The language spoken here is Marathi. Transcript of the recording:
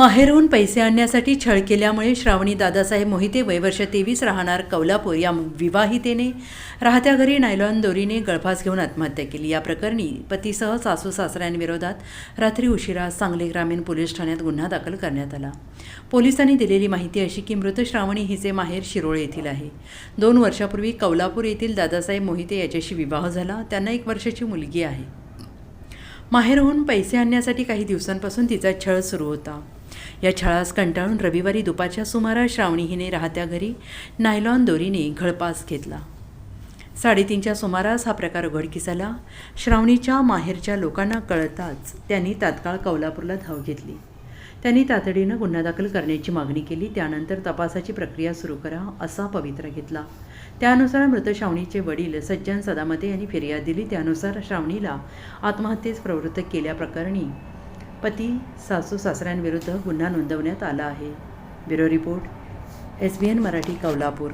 माहेरहून पैसे आणण्यासाठी छळ केल्यामुळे श्रावणी दादासाहेब मोहिते वयवर्ष तेवीस राहणार कौलापूर या विवाहितेने राहत्या घरी नायलॉन दोरीने गळफास घेऊन आत्महत्या केली. या प्रकरणी पतीसह सासू सासऱ्यांविरोधात रात्री उशिरा सांगली ग्रामीण पोलीस ठाण्यात गुन्हा दाखल करण्यात आला. पोलिसांनी दिलेली माहिती अशी की मृत श्रावणी हिचे माहेर शिरोळे येथील आहे. दोन वर्षापूर्वी कौलापूर येथील दादासाहेब मोहिते याच्याशी विवाह झाला. त्यांना एक वर्षाची मुलगी आहे. माहेरहून पैसे आणण्यासाठी काही दिवसांपासून तिचा छळ सुरू होता. या छळास कंटाळून रविवारी दुपारच्या सुमारास श्रावणी हिने राहत्या घरी नायलॉन दोरीने घळपास घेतला. साडेतीनच्या सुमारास हा प्रकार उघडकीस आला श्रावणीच्या माहेरच्या लोकांना कळताच त्यांनी तात्काळ कौलापूरला धाव घेतली. त्यांनी तातडीनं गुन्हा दाखल करण्याची मागणी केली. त्यानंतर तपासाची प्रक्रिया सुरू करा असा पवित्रा घेतला. त्यानुसार मृत श्रावणीचे वडील सज्जन सदामते यांनी फिर्याद दिली. त्यानुसार श्रावणीला आत्महत्येस प्रवृत्त केल्याप्रकरणी पती सासू सासऱ्यांविरुद्ध गुन्हा नोंदवण्यात आला आहे. Bureau report S B N Marathi Kolhapur.